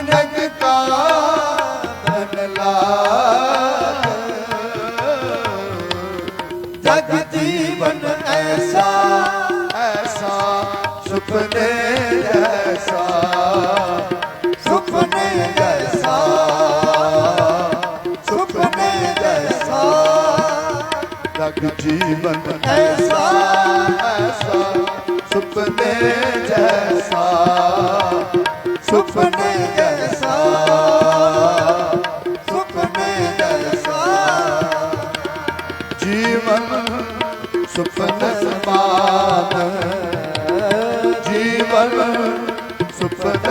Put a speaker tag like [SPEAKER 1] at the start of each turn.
[SPEAKER 1] ਜਨਕ ਕਾ ਧਨ ਲਾਗ।
[SPEAKER 2] ਜਗ ਜੀਵਨ ਐਸਾ
[SPEAKER 1] ਐਸਾ, ਸੁਪਨੇ ਐਸਾ
[SPEAKER 2] ਸੁਪਨੇ ਐਸਾ ਸੁਪਨੇ ਐਸਾ।
[SPEAKER 1] ਜਗ ਜੀਵਨ ਐਸਾ ਐਸਾ ਜੈਸਾ,
[SPEAKER 2] ਸੁਪਨੇ
[SPEAKER 1] ਜੀਵਨ ਸੁਪਨ ਸਮਾਦ ਜੀਵਨ ਸੁਪਨ